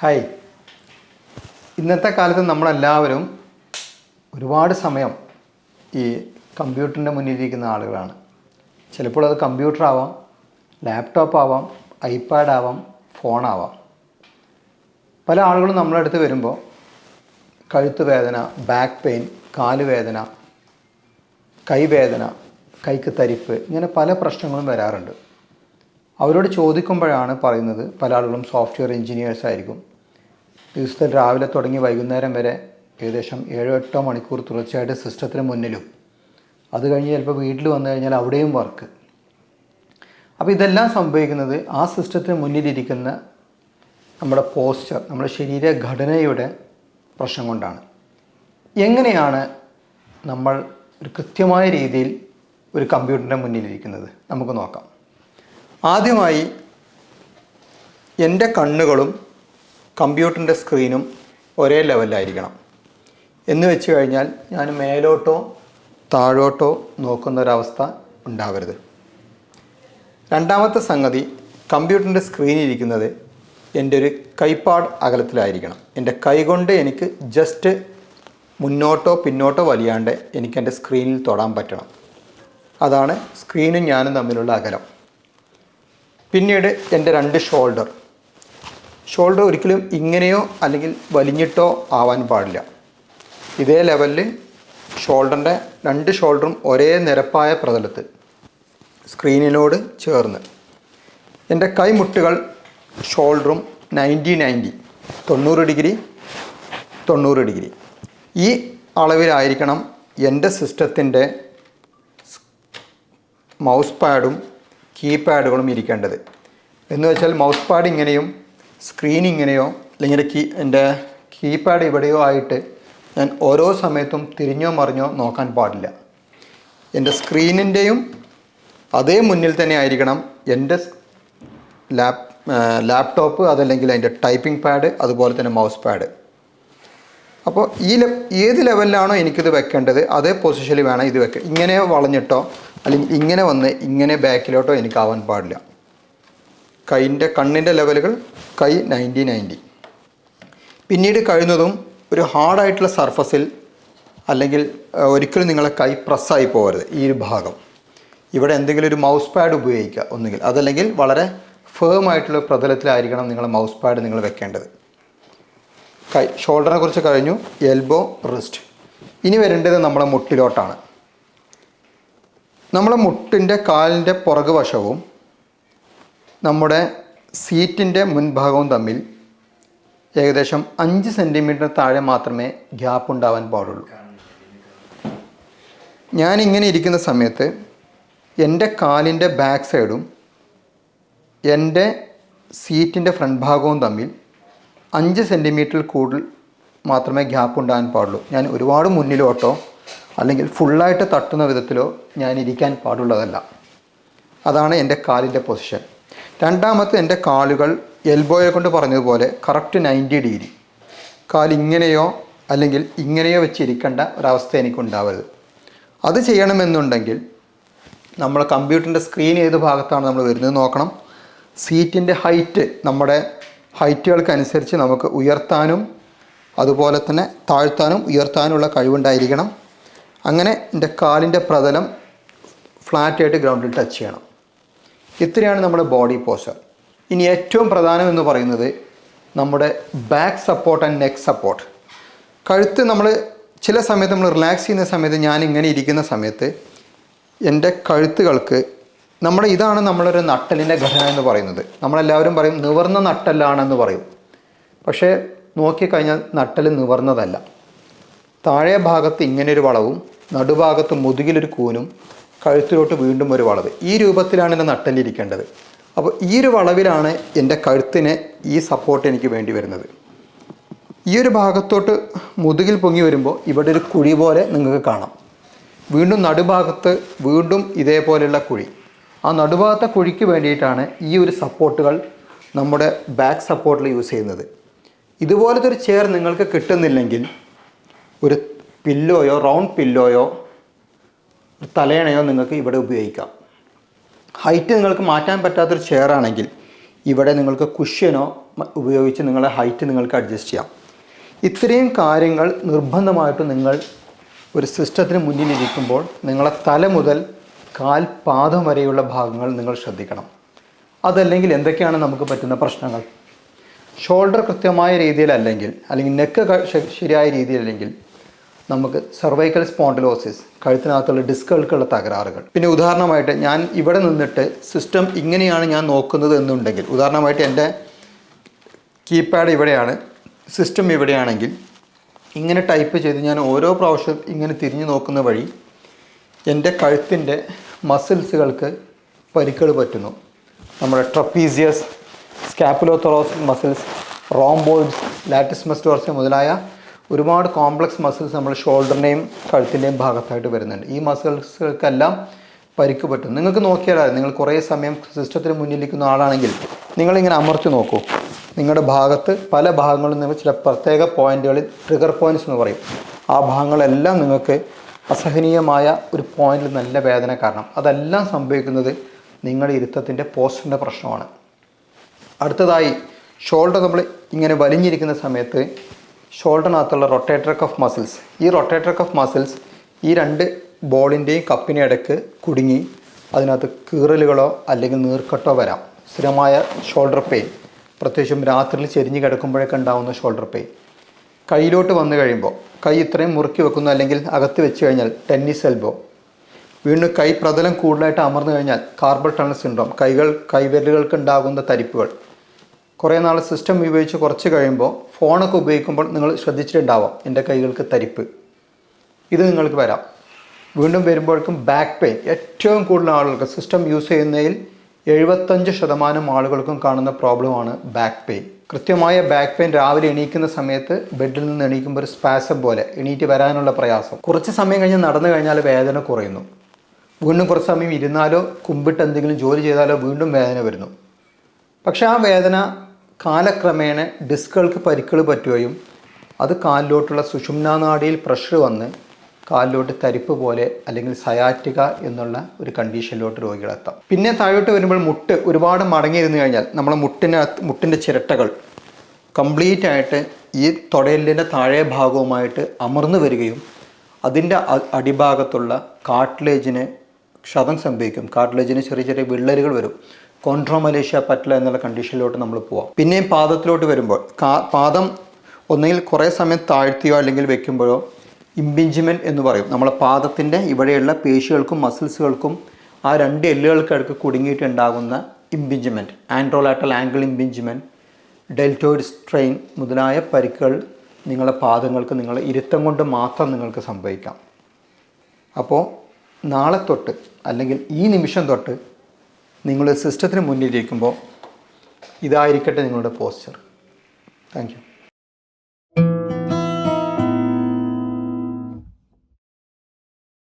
Hi. ഇന്നത്തെ കാലത്ത് നമ്മളെല്ലാവരും ഒരുപാട് സമയം ഈ കമ്പ്യൂട്ടറിന്റെ മുന്നിലിരിക്കുന്ന ആളുകളാണ്. ചിലപ്പോൾ അത് കമ്പ്യൂട്ടർ ആവാം ലാപ്ടോപ്പ് ആവാം ഐപാഡ് ആവാം ഫോണാവാം പല ആളുകളും നമ്മളെ അടുത്ത് വരുമ്പോൾ കഴുത്ത് വേദന ബാക്ക് പെയിൻ കാൽ വേദന കൈവേദന കൈക്ക് തരിപ്പ് ഇങ്ങനെ പല പ്രശ്നങ്ങളും വരാറുണ്ട്. അവരോട് ചോദിക്കുമ്പോഴാണ് പറയുന്നത് പല ആളുകളും സോഫ്റ്റ്വെയർ എഞ്ചിനീയേഴ്സ് ആയിരിക്കും. ദിവസത്തിൽ രാവിലെ തുടങ്ങി വൈകുന്നേരം വരെ ഏകദേശം ഏഴോ എട്ടോ മണിക്കൂർ തുടർച്ചയായിട്ട് സിസ്റ്റത്തിന് മുന്നിലും. അത് കഴിഞ്ഞ് ചിലപ്പോൾ വീട്ടിൽ വന്നു കഴിഞ്ഞാൽ അവിടെയും വർക്ക് അപ്പോൾ ഇതെല്ലാം സംഭവിക്കുന്നത് ആ സിസ്റ്റത്തിന് മുന്നിലിരിക്കുന്ന നമ്മുടെ പോസ്ചർ നമ്മുടെ ശരീരഘടനയുടെ പ്രശ്നം കൊണ്ടാണ്. എങ്ങനെയാണ് നമ്മൾ ഒരു കൃത്യമായ രീതിയിൽ ഒരു കമ്പ്യൂട്ടറിന്റെ മുന്നിലിരിക്കുന്നത്? നമുക്ക് നോക്കാം. ആദ്യമായി എന്റെ കണ്ണുകളും കമ്പ്യൂട്ടറിന്റെ സ്ക്രീനും ഒരേ ലെവലിലായിരിക്കണം. എന്ന് വെച്ച് കഴിഞ്ഞാൽ ഞാൻ മേലോട്ടോ താഴോട്ടോ നോക്കുന്ന ഒരവസ്ഥ ഉണ്ടാവരുത്. രണ്ടാമത്തെ സംഗതി കമ്പ്യൂട്ടറിന്റെ സ്ക്രീനിൽ ഇരിക്കുന്നത് എന്റെ ഒരു കൈപ്പാട് അകലത്തിലായിരിക്കണം. എന്റെ കൈകൊണ്ട് എനിക്ക് ജസ്റ്റ് മുന്നോട്ടോ പിന്നോട്ടോ വലിയാണ്ട് എനിക്ക് എന്റെ സ്ക്രീനിൽ തൊടാൻ പറ്റണം. അതാണ് സ്ക്രീനും ഞാനും തമ്മിലുള്ള അകലം. പിന്നീട് എന്റെ രണ്ട് ഷോൾഡർ. ഷോൾഡർ ഒരിക്കലും ഇങ്ങനെയോ അല്ലെങ്കിൽ വലിഞ്ഞിട്ടോ ആവാൻ പാടില്ല. ഇതേ ലെവലിൽ ഷോൾഡറിന്റെ രണ്ട് ഷോൾഡറും ഒരേ നിരപ്പായ പ്രതലത്തിൽ സ്ക്രീനിനോട് ചേർന്ന്. എന്റെ കൈമുട്ടുകൾ ഷോൾഡറും നയന്റി നയന്റി തൊണ്ണൂറ് ഡിഗ്രി തൊണ്ണൂറ് ഡിഗ്രി. ഈ അളവിലായിരിക്കണം എന്റെ സിസ്റ്റത്തിന്റെ മൗസ് പാഡും കീപാഡുകളും ഇരിക്കേണ്ടത്. എന്ന് വെച്ചാൽ മൗസ് പാഡ് ഇങ്ങനെയും സ്ക്രീൻ ഇങ്ങനെയോ അല്ലെങ്കിൽ കീ എന്റെ കീപാഡ് ഇവിടെയോ ആയിട്ട് ഞാൻ ഓരോ സമയത്തും തിരിഞ്ഞോ മറിഞ്ഞോ നോക്കാൻ പാടില്ല. എന്റെ സ്ക്രീനിന്റെയും അതേ മുന്നിൽ തന്നെ ആയിരിക്കണം എന്റെ ലാപ് ലാപ്ടോപ്പ് അതല്ലെങ്കിൽ അതിന്റെ ടൈപ്പിംഗ് പാഡ് അതുപോലെ തന്നെ മൗസ് പാഡ് അപ്പോൾ ഈ ഏത് ലെവലിലാണോ എനിക്കിത് വെക്കേണ്ടത് അതേ പൊസിഷനിൽ വേണം ഇത് വെക്കാൻ. ഇങ്ങനെ വളഞ്ഞിട്ടോ അല്ലെങ്കിൽ ഇങ്ങനെ വന്ന് ഇങ്ങനെ ബാക്കിലോട്ടോ എനിക്കാവാൻ പാടില്ല. കൈന്റെ കണ്ണിന്റെ ലെവലുകൾ കൈ നയന്റി നയന്റി. പിന്നീട് കഴിയുന്നതും ഒരു ഹാർഡായിട്ടുള്ള സർഫസിൽ അല്ലെങ്കിൽ ഒരിക്കലും നിങ്ങളെ കൈ പ്രസ്സായി പോകരുത് ഈ ഒരു ഭാഗം. ഇവിടെ എന്തെങ്കിലും ഒരു മൗസ് പാഡ് ഉപയോഗിക്കുക ഒന്നുകിൽ. അതല്ലെങ്കിൽ വളരെ ഫേം ആയിട്ടുള്ള പ്രതലത്തിലായിരിക്കണം നിങ്ങൾ മൗസ് പാഡ് നിങ്ങൾ വെക്കേണ്ടത്. കൈ ഷോൾഡറിനെ കുറിച്ച് കഴിഞ്ഞു എൽബോ റിസ്റ്റ് ഇനി വരേണ്ടത് നമ്മുടെ മുട്ടിലോട്ടാണ്. നമ്മുടെ മുട്ടിന്റെ കാലിന്റെ പുറകു വശവും നമ്മുടെ സീറ്റിന്റെ മുൻഭാഗവും തമ്മിൽ ഏകദേശം അഞ്ച് സെന്റിമീറ്റർ താഴെ മാത്രമേ ഗ്യാപ്പ് ഉണ്ടാവാൻ പാടുള്ളൂ. ഞാൻ ഇങ്ങനെ ഇരിക്കുന്ന സമയത്ത് എന്റെ കാലിന്റെ ബാക്ക് സൈഡും എന്റെ സീറ്റിന്റെ ഫ്രണ്ട് ഭാഗവും തമ്മിൽ അഞ്ച് സെന്റിമീറ്ററിൽ കൂടുതൽ മാത്രമേ ഗ്യാപ്പ് ഉണ്ടാകാൻ പാടുള്ളൂ. ഞാൻ ഒരുപാട് മുന്നിലോട്ടോ അല്ലെങ്കിൽ ഫുള്ളായിട്ട് തട്ടുന്ന വിധത്തിലോ ഞാൻ ഇരിക്കാൻ പാടുള്ളതല്ല. അതാണ് എന്റെ കാലിന്റെ പൊസിഷൻ രണ്ടാമത്തെ എന്റെ കാലുകൾ എൽബോയെ കൊണ്ട് പറഞ്ഞതുപോലെ കറക്റ്റ് നയന്റി ഡിഗ്രി കാലിങ്ങനെയോ അല്ലെങ്കിൽ ഇങ്ങനെയോ വെച്ചിരിക്കേണ്ട ഒരവസ്ഥ എനിക്കുണ്ടാവരുത്. അത് ചെയ്യണമെന്നുണ്ടെങ്കിൽ നമ്മൾ കമ്പ്യൂട്ടറിന്റെ സ്ക്രീൻ ഏത് ഭാഗത്താണ് നമ്മൾ വരുന്നത് നോക്കണം. സീറ്റിന്റെ ഹൈറ്റ് നമ്മുടെ ഹൈറ്റുകൾക്കനുസരിച്ച് നമുക്ക് ഉയർത്താനും അതുപോലെ തന്നെ താഴ്ത്താനും ഉയർത്താനുമുള്ള കഴിവുണ്ടായിരിക്കണം. അങ്ങനെ എന്റെ കാലിന്റെ പ്രതലം ഫ്ലാറ്റായിട്ട് ഗ്രൗണ്ടിൽ ടച്ച് ചെയ്യണം. ഇത്രയാണ് നമ്മുടെ ബോഡി പോസ്ചർ ഇനി ഏറ്റവും പ്രധാനം എന്ന് പറയുന്നത് നമ്മുടെ back support and neck support കഴുത്ത് നമ്മൾ ചില സമയത്ത് നമ്മൾ റിലാക്സ് ചെയ്യുന്ന സമയത്ത് ഞാൻ ഇങ്ങനെ ഇരിക്കുന്ന സമയത്ത് എന്റെ കഴുത്തുകൾക്ക് നമ്മുടെ ഇതാണ് നമ്മളൊരു നട്ടലിന്റെ ഘടന എന്ന് പറയുന്നത്. നമ്മളെല്ലാവരും പറയും നിവർന്ന നട്ടലാണെന്ന് പറയും. പക്ഷേ നോക്കിക്കഴിഞ്ഞാൽ നട്ടൽ നിവർന്നതല്ല. താഴെ ഭാഗത്ത് ഒരു വളവും നടുഭാഗത്ത് മുതുകിലൊരു കൂനും കഴുത്തിലോട്ട് വീണ്ടും ഒരു വളവ്. ഈ രൂപത്തിലാണ് എന്റെ നട്ടലിരിക്കേണ്ടത്. അപ്പോൾ ഈ ഒരു വളവിലാണ് എന്റെ കഴുത്തിന് ഈ സപ്പോർട്ട് എനിക്ക് വേണ്ടി വരുന്നത്. ഈ ഒരു ഭാഗത്തോട്ട് മുതുകിൽ പൊങ്ങി വരുമ്പോൾ ഇവിടെ ഒരു കുഴി പോലെ നിങ്ങൾക്ക് കാണാം. വീണ്ടും നടുഭാഗത്ത് വീണ്ടും ഇതേപോലെയുള്ള കുഴി. ആ നടുഭാഗത്തെ കുഴിക്ക് വേണ്ടിയിട്ടാണ് ഈ ഒരു സപ്പോർട്ടുകൾ നമ്മുടെ ബാക്ക് സപ്പോർട്ടിൽ യൂസ് ചെയ്യുന്നത്. ഇതുപോലത്തെ ഒരു ചെയർ നിങ്ങൾക്ക് കിട്ടുന്നില്ലെങ്കിൽ ഒരു പില്ലോയോ റൗണ്ട് പില്ലോയോ തലയണയോ നിങ്ങൾക്ക് ഇവിടെ ഉപയോഗിക്കാം. ഹൈറ്റ് നിങ്ങൾക്ക് മാറ്റാൻ പറ്റാത്തൊരു ചെയർ ആണെങ്കിൽ ഇവിടെ നിങ്ങൾക്ക് കുഷ്യനോ ഉപയോഗിച്ച് നിങ്ങളെ ഹൈറ്റ് നിങ്ങൾക്ക് അഡ്ജസ്റ്റ് ചെയ്യാം. ഇത്രയും കാര്യങ്ങൾ നിർബന്ധമായിട്ടും നിങ്ങൾ ഒരു സിസ്റ്റത്തിന് മുന്നിലിരിക്കുമ്പോൾ നിങ്ങളെ തല മുതൽ കാൽ പാദം വരെയുള്ള ഭാഗങ്ങൾ നിങ്ങൾ ശ്രദ്ധിക്കണം. അതല്ലെങ്കിൽ എന്തൊക്കെയാണ് നമുക്ക് പറ്റുന്ന പ്രശ്നങ്ങൾ? ഷോൾഡർ കൃത്യമായ രീതിയിലല്ലെങ്കിൽ അല്ലെങ്കിൽ നെക്ക് ശരിയായ രീതിയിലല്ലെങ്കിൽ നമുക്ക് സർവൈക്കൽ സ്പോണ്ടിലോസിസ് കഴുത്തിനകത്തുള്ള ഡിസ്കുകൾക്കുള്ള തകരാറുകൾ. പിന്നെ ഉദാഹരണമായിട്ട് ഞാൻ ഇവിടെ നിന്നിട്ട് സിസ്റ്റം ഇങ്ങനെയാണ് ഞാൻ നോക്കുന്നത് എന്നുണ്ടെങ്കിൽ ഉദാഹരണമായിട്ട് എന്റെ കീപാഡ് ഇവിടെയാണ് സിസ്റ്റം ഇവിടെയാണെങ്കിൽ ഇങ്ങനെ ടൈപ്പ് ചെയ്ത് ഞാൻ ഓരോ പ്രാവശ്യം ഇങ്ങനെ തിരിഞ്ഞു നോക്കുന്ന വഴി എന്റെ കഴുത്തിന്റെ മസിൽസുകൾക്ക് പരിക്കുകൾ പറ്റുന്നു. നമ്മുടെ trapezius scapulothoracic muscles rhomboids latissimus മസ്റ്റോർസ് മുതലായ ഒരുപാട് കോംപ്ലക്സ് മസിൽസ് നമ്മൾ ഷോൾഡറിന്റെയും കഴുത്തിന്റെയും ഭാഗത്തായിട്ട് വരുന്നുണ്ട്. ഈ മസിൽസുകൾക്കെല്ലാം പരിക്ക് പറ്റും. നിങ്ങൾക്ക് നോക്കിയാൽ നിങ്ങൾ കുറേ സമയം സിസ്റ്റത്തിന് മുന്നിലിരിക്കുന്ന ആളാണെങ്കിൽ നിങ്ങളിങ്ങനെ അമർത്തി നോക്കൂ. നിങ്ങളുടെ ഭാഗത്ത് പല ഭാഗങ്ങളിൽ നിന്ന് ചില പ്രത്യേക പോയിന്റുകളിൽ ട്രിഗർ പോയിന്റ്സ് എന്ന് പറയും. ആ ഭാഗങ്ങളെല്ലാം നിങ്ങൾക്ക് അസഹനീയമായ ഒരു പോയിന്റിൽ നല്ല വേദന കാരണം. അതെല്ലാം സംഭവിക്കുന്നത് നിങ്ങളുടെ ഇരുത്തത്തിന്റെ പോസ്റ്ററിന്റെ പ്രശ്നമാണ്. അടുത്തതായി ഷോൾഡർ നമ്മൾ ഇങ്ങനെ വലിഞ്ഞിരിക്കുന്ന സമയത്ത് ഷോൾഡറിനകത്തുള്ള റൊട്ടേറ്റർ കഫ് മസിൽസ് ഈ റൊട്ടേറ്റർ കഫ് മസിൽസ് ഈ രണ്ട് ബോളിന്റെയും കപ്പിന്റെ ഇടയ്ക്ക് കുടുങ്ങി അതിനകത്ത് കീറലുകളോ അല്ലെങ്കിൽ നീർക്കെട്ടോ വരാം. സ്ഥിരമായ ഷോൾഡർ പെയിൻ പ്രത്യേകിച്ചും രാത്രിയിൽ ചെരിഞ്ഞ് കിടക്കുമ്പോഴൊക്കെ ഉണ്ടാകുന്ന ഷോൾഡർ പെയിൻ കയ്യിലോട്ട് വന്നു കഴിയുമ്പോൾ കൈ ഇത്രയും മുറുക്കി വെക്കുന്നു അല്ലെങ്കിൽ അകത്ത് വെച്ച് കഴിഞ്ഞാൽ ടെന്നീസ് എൽബോ വീണ്ടും കൈ പ്രതലം കൂടുതലായിട്ട് അമർന്നു കഴിഞ്ഞാൽ കാർബൽ ടണൽ സിൻഡ്രോം കൈകൾ കൈവിരലുകൾക്ക് ഉണ്ടാകുന്ന തരിപ്പുകൾ. കുറേ നാൾ സിസ്റ്റം ഉപയോഗിച്ച് കുറച്ച് കഴിയുമ്പോൾ ഫോണൊക്കെ ഉപയോഗിക്കുമ്പോൾ നിങ്ങൾ ശ്രദ്ധിച്ചിട്ടുണ്ടാവാം എന്റെ കൈകൾക്ക് തരിപ്പ്. ഇത് നിങ്ങൾക്ക് വരാം. വീണ്ടും വരുമ്പോഴേക്കും ബാക്ക് പെയിൻ ഏറ്റവും കൂടുതൽ ആളുകൾക്ക് സിസ്റ്റം യൂസ് ചെയ്യുന്നതിൽ എഴുപത്തഞ്ച് ശതമാനം ആളുകൾക്കും കാണുന്ന പ്രോബ്ലമാണ് ബാക്ക് പെയിൻ കൃത്യമായ ബാക്ക് പെയിൻ രാവിലെ എണീക്കുന്ന സമയത്ത് ബെഡിൽ നിന്ന് എണീക്കുമ്പോൾ ഒരു സ്പാസം പോലെ എണീറ്റ് വരാനുള്ള പ്രയാസം. കുറച്ച് സമയം കഴിഞ്ഞ് നടന്നു കഴിഞ്ഞാൽ വേദന കുറയുന്നു. വീണ്ടും കുറച്ച് സമയം ഇരുന്നാലോ കുമ്പിട്ട് എന്തെങ്കിലും ജോലി ചെയ്താലോ വീണ്ടും വേദന വരുന്നു. പക്ഷേ ആ വേദന കാലക്രമേണ ഡിസ്കുകൾക്ക് പരിക്കുകൾ പറ്റുകയും അത് കാലിലോട്ടുള്ള സുഷുമ്നാനാടിയിൽ പ്രഷർ വന്ന് കാലിലോട്ട് തരിപ്പ് പോലെ അല്ലെങ്കിൽ സയാറ്റിക എന്നുള്ള ഒരു കണ്ടീഷനിലോട്ട് രോഗികളെത്താം പിന്നെ താഴോട്ട് വരുമ്പോൾ മുട്ട് ഒരുപാട് മടങ്ങിയിരുന്നു കഴിഞ്ഞാൽ നമ്മളെ മുട്ടിനകത്ത് മുട്ടിന്റെ ചിരട്ടകൾ കംപ്ലീറ്റ് ആയിട്ട് ഈ തൊടയലിന്റെ താഴെ ഭാഗവുമായിട്ട് അമർന്നു വരികയും അതിന്റെ അടിഭാഗത്തുള്ള കാട്ട്ലേജിന് ക്ഷതം സംഭവിക്കും. കാട്ട്ലേജിന് ചെറിയ ചെറിയ വിള്ളലുകൾ വരും. കോൺട്രോമലേഷ്യ പറ്റില്ല എന്നുള്ള കണ്ടീഷനിലോട്ട് നമ്മൾ പോവാം. പിന്നെയും പാദത്തിലോട്ട് വരുമ്പോൾ പാദം ഒന്നുകിൽ കുറേ സമയം താഴ്ത്തിയോ അല്ലെങ്കിൽ വെക്കുമ്പോഴോ ഇമ്പിഞ്ചിമെന്റ് എന്ന് പറയും. നമ്മളെ പാദത്തിന്റെ ഇവിടെയുള്ള പേശികൾക്കും മസിൽസുകൾക്കും ആ രണ്ട് എല്ലുകൾക്കിടക്ക് കുടുങ്ങിയിട്ടുണ്ടാകുന്ന impingement anterolateral angle impingement deltoid strain മുതലായ പരിക്കുകൾ നിങ്ങളുടെ പാദങ്ങൾക്ക് നിങ്ങളുടെ ഇരുത്തം കൊണ്ട് മാത്രം നിങ്ങൾക്ക് സംഭവിക്കാം. അപ്പോൾ നാളെ തൊട്ട് അല്ലെങ്കിൽ ഈ നിമിഷം തൊട്ട് നിങ്ങൾ സിസ്റ്റത്തിന് മുന്നിലിരിക്കുമ്പോൾ ഇതായിരിക്കട്ടെ നിങ്ങളുടെ പോസ്ചർ താങ്ക് യു.